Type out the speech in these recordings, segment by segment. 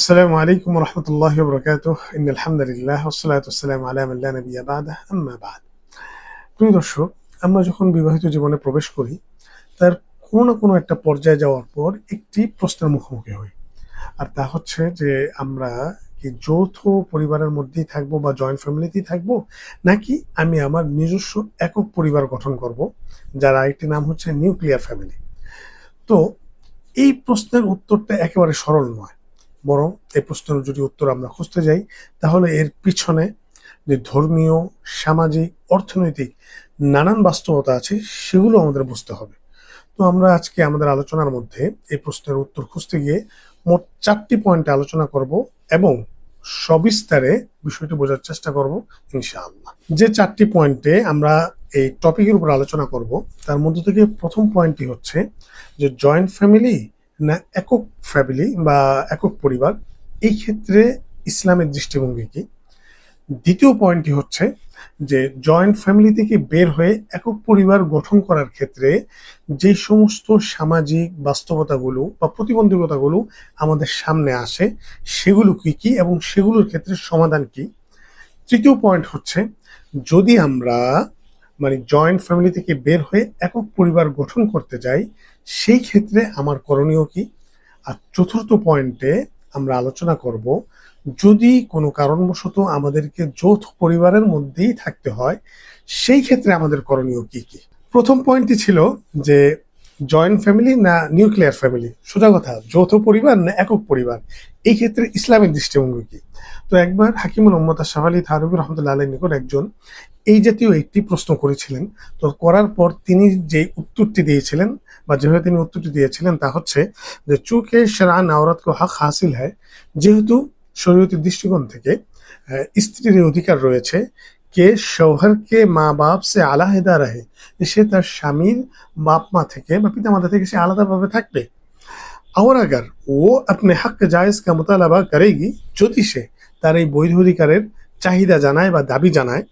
আসসালামু আলাইকুম রহমতুল্লাহ বরকাত ইন আলহামদুলিল্লাহ ওসালাতাম আলামিল্লা নবী আবাদ আম্মাবাদ তুমি দর্শক, আমরা যখন বিবাহিত জীবনে প্রবেশ করি, তার কোনো না কোনো একটা পর্যায়ে যাওয়ার পর একটি প্রশ্নের মুখোমুখি হই। আর তা হচ্ছে যে, আমরা কি যৌথ পরিবারের মধ্যেই থাকব বা জয়েন্ট ফ্যামিলিতেই থাকব, নাকি আমি আমার নিজস্ব একক পরিবার গঠন করব, যার আরেকটি নাম হচ্ছে নিউক্লিয়ার ফ্যামিলি তো, এই প্রশ্নের উত্তরটা একেবারে সরল নয়। বরং এই প্রশ্নের যদি উত্তর আমরা খুঁজতে যাই, তাহলে এর পিছনে যে ধর্মীয়, সামাজিক, অর্থনৈতিক নানান বাস্তবতা আছে, সেগুলো আমাদের বুঝতে হবে। তো আমরা আজকে আমাদের আলোচনার মধ্যে এই প্রশ্নের উত্তর খুঁজতে গিয়ে মোট চারটি পয়েন্টে আলোচনা করব এবং সবিস্তারে বিষয়টি বোঝার চেষ্টা করব, ইনশাআল্লাহ। যে চারটি পয়েন্টে আমরা এই টপিকের উপর আলোচনা করব, তার মধ্যে থেকে প্রথম পয়েন্টটি হচ্ছে যে জয়েন্ট ফ্যামিলি একক ফ্যামিলি বা একক পরিবার, এই ক্ষেত্রে ইসলামের দৃষ্টিভঙ্গি কি? দ্বিতীয় পয়েন্টটি হচ্ছে যে জয়েন্ট ফ্যামিলি থেকে বের হয়ে একক পরিবার গঠন করার ক্ষেত্রে যে সমস্ত সামাজিক বাস্তবতাগুলো বা প্রতিবন্ধকতাগুলো আমাদের সামনে আসে, সেগুলো কি কি এবং সেগুলোর ক্ষেত্রে সমাধান কি? তৃতীয় পয়েন্ট হচ্ছে যদি আমরা মানে জয়েন্ট ফ্যামিলি থেকে বের হয়ে একক পরিবার গঠন করতে যাই সেই ক্ষেত্রে আমার করণীয় কি? আর চতুর্থ পয়েন্টে আমরা আলোচনা করব, যদি কোনো কারণবশত আমাদেরকে যৌথ পরিবারের মধ্যেই থাকতে হয়, সেই ক্ষেত্রে আমাদের করণীয় কি কি? প্রথম পয়েন্টটি ছিল যে জয়েন্ট ফ্যামিলি না নিউক্লিয়ার ফ্যামিলি সোজা কথা, যৌথ পরিবার না একক পরিবার? এই ক্ষেত্রে ইসলামের দৃষ্টিভঙ্গি কি? তো একবার হাকিমুল মোহাম্মদ আশরাফ আলী থারুবি রহমতুল্লাহ আলের নিকট একজন এই জাতীয় একটি প্রশ্ন করেছিলেন তো করার পর তিনি যে উত্তরটি দিয়েছিলেন বা যেভাবে তিনি উত্তরটি দিয়েছিলেন তা হচ্ছে যে চুকে শরান আওরাত কো হক হাসিল হয় যেহেতু শরীয়তের দৃষ্টিকোণ থেকে আহ, স্ত্রীর এই অধিকার রয়েছে কে শৌহরকে মা বাপ সে আলাহেদা রাহে যে সে তার স্বামীর বাপ মা থেকে বা পিতামাতা থেকে সে আলাদাভাবে থাকবে और अगर वो अपने हक जायज का मुतालबा करेगी যদি সে তার এই বৈধ অধিকারের চাহিদা জানায় বা দাবি জানায়,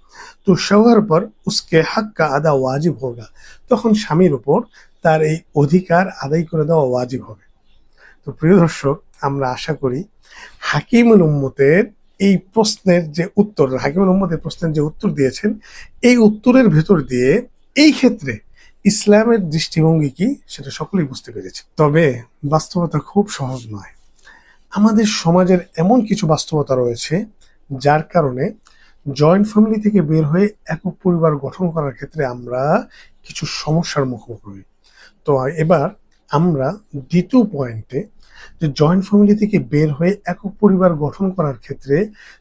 তো শৌহর পর উসকে হাক্কা আদা ওয়াজিব হোগা। তখন স্বামীর উপর তার এই অধিকার আদায় করে দেওয়া ওয়াজিব হবে। তো প্রিয় দর্শক, আমরা আশা করি হাকিমুল উম্মতের এই প্রশ্নের যে উত্তর, হাকিমুল উম্মতের প্রশ্নের যে উত্তর দিয়েছেন, এই উত্তরের ভেতর দিয়ে এই ক্ষেত্রে ইসলামের দৃষ্টিভঙ্গি কি সেটা সকলেই বুঝতে পেরেছে। তবে বাস্তবতা খুব সহজ নয়। আমাদের সমাজের এমন কিছু বাস্তবতা রয়েছে যার কারণে জয়েন্ট ফ্যামিলি থেকে বের হয়ে একক পরিবার গঠন করার ক্ষেত্রে আমরা কিছু সমস্যার মুখোমুখি হই। তো এবার আমরা দ্বিতীয় পয়েন্টে যে জয়েন্ট ফ্যামিলি থেকে বের হয়ে একক পরিবার গঠন করার ক্ষেত্রে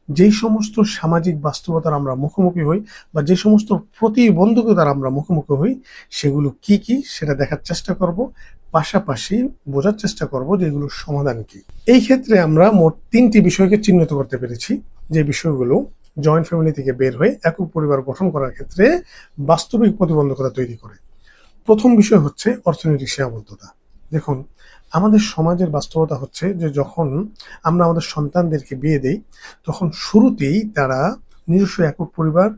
যেই সমস্ত সামাজিক বাস্তবতার আমরা মুখোমুখি হই বা যে সমস্ত প্রতিবন্ধকতার আমরা মুখোমুখি হই, সেগুলো কি কি সেটা দেখার চেষ্টা করব। পাশাপাশি বোঝার চেষ্টা করব যে এগুলোর সমাধান কি। এই ক্ষেত্রে আমরা মোট তিনটি বিষয়কে চিহ্নিত করতে পেরেছি। যে বিষয়গুলো জয়েন্ট ফ্যামিলি থেকে বের হয়ে একক পরিবার গঠন করার ক্ষেত্রে বাস্তবিক প্রতিবন্ধকতা তৈরি করে। প্রথম বিষয় হচ্ছে অর্থনৈতিক সীমাবদ্ধতা। দেখুন, আমাদের সমাজের বাস্তবতা হচ্ছে যে যখন আমরা আমাদের সন্তানদেরকে বিয়ে দেই, তখন শুরুতেই তারা নিজস্ব একক পরিবার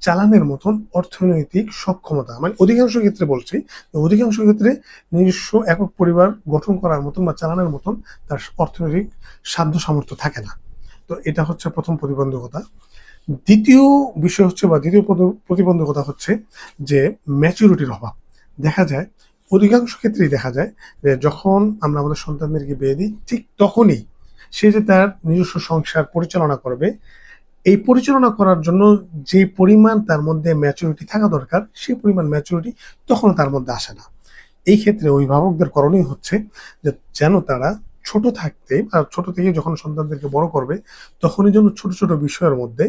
চালানোর মতন অর্থনৈতিক সক্ষমতা মানে অধিকাংশ ক্ষেত্রে বলছি অধিকাংশ ক্ষেত্রে নিজস্ব একক পরিবার গঠন করার মতন বা চালানোর মতন তার অর্থনৈতিক সাধ্য সামর্থ্য থাকে না। তো এটা হচ্ছে প্রথম প্রতিবন্ধকতা। দ্বিতীয় বিষয় হচ্ছে বা দ্বিতীয় প্রতিবন্ধকতা হচ্ছে যে ম্যাচুরিটির অভাব। দেখা যায়, অধিকাংশ ক্ষেত্রেই দেখা যায় যে যখন আমরা আমাদের সন্তানদেরকে বিয়ে দিই, ঠিক তখনই সে যে তার নিজস্ব সংসার পরিচালনা করবে, এই পরিচালনা করার জন্য যে পরিমাণ তার মধ্যে ম্যাচুরিটি থাকা দরকার সেই পরিমাণ ম্যাচুরিটি তখনও তার মধ্যে আসে না। এই ক্ষেত্রে অভিভাবকদের করণীয় হচ্ছে যে যেন তারা ছোট থাকতে ছোট থেকে যখন সন্তানদেরকে বড় করবে, তখনই যেন ছোট ছোট বিষয়ের মধ্যে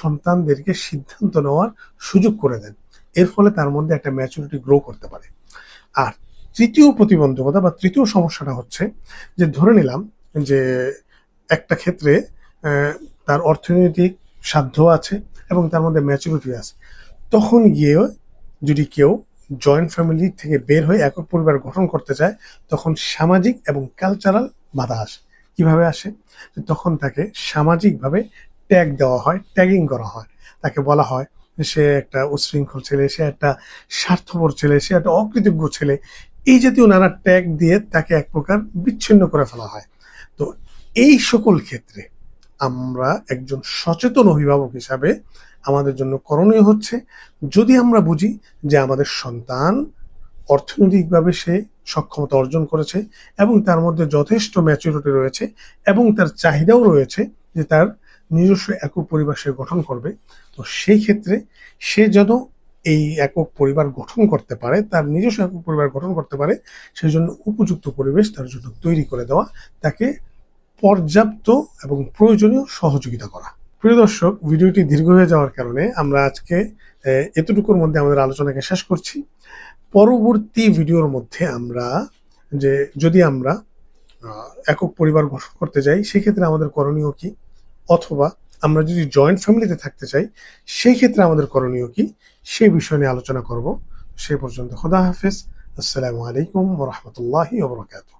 সন্তানদেরকে সিদ্ধান্ত নেওয়ার সুযোগ করে দেন। এর ফলে তার মধ্যে একটা ম্যাচুরিটি গ্রো করতে পারে। আর তৃতীয় প্রতিবন্ধকতা বা তৃতীয় সমস্যাটা হচ্ছে যে, ধরে নিলাম যে, একটা ক্ষেত্রে তার অর্থনৈতিক সাধ্য আছে এবং তার মধ্যে ম্যাচুরিটি আছে। তখন গিয়ে যদি কেউ জয়েন্ট ফ্যামিলি থেকে বের হয়ে একক পরিবার গঠন করতে চায়, তখন সামাজিক এবং কালচারাল বাধা আসে। কীভাবে আসে? তখন তাকে সামাজিকভাবে ট্যাগ দেওয়া হয় ট্যাগিং করা হয়। তাকে বলা হয় সে একটা উচ্ছৃঙ্খল ছেলে, সে একটা স্বার্থপর ছেলে, সে একটা অকৃতজ্ঞ ছেলে। এই জাতীয় নানা ট্যাগ দিয়ে তাকে এক প্রকার বিচ্ছিন্ন করে ফেলা হয়। তো এই সকল ক্ষেত্রে আমরা একজন সচেতন অভিভাবক হিসাবে আমাদের জন্য করণীয় হচ্ছে, যদি আমরা বুঝি যে আমাদের সন্তান অর্থনৈতিকভাবে সে সক্ষমতা অর্জন করেছে এবং তার মধ্যে যথেষ্ট ম্যাচুরিটি রয়েছে এবং তার চাহিদাও রয়েছে যে তার নিজস্ব একক পরিবার সে গঠন করবে। তো সেই ক্ষেত্রে সে যেন এই একক পরিবার গঠন করতে পারে, তার নিজস্ব একক পরিবার গঠন করতে পারে, সেই জন্য উপযুক্ত পরিবেশ তার জন্য তৈরি করে দেওয়া, তাকে পর্যাপ্ত এবং প্রয়োজনীয় সহযোগিতা করা। প্রিয় দর্শক, ভিডিওটি দীর্ঘ হয়ে যাওয়ার কারণে আমরা আজকে এতটুকুর মধ্যে আমাদের আলোচনাকে শেষ করছি। পরবর্তী ভিডিওর মধ্যে আমরা যে, যদি আমরা একক পরিবার গঠন করতে যাই, সেক্ষেত্রে আমাদের করণীয় কি? অথবা আমরা যদি জয়েন্ট ফ্যামিলিতে থাকতে চাই সেই ক্ষেত্রে আমাদের করণীয় কি? সেই বিষয় নিয়ে আলোচনা করব। সে পর্যন্ত খোদা হাফেজ। আসসালামু আলাইকুম ওরহমতুল্লাহি ওবরাকাতুহ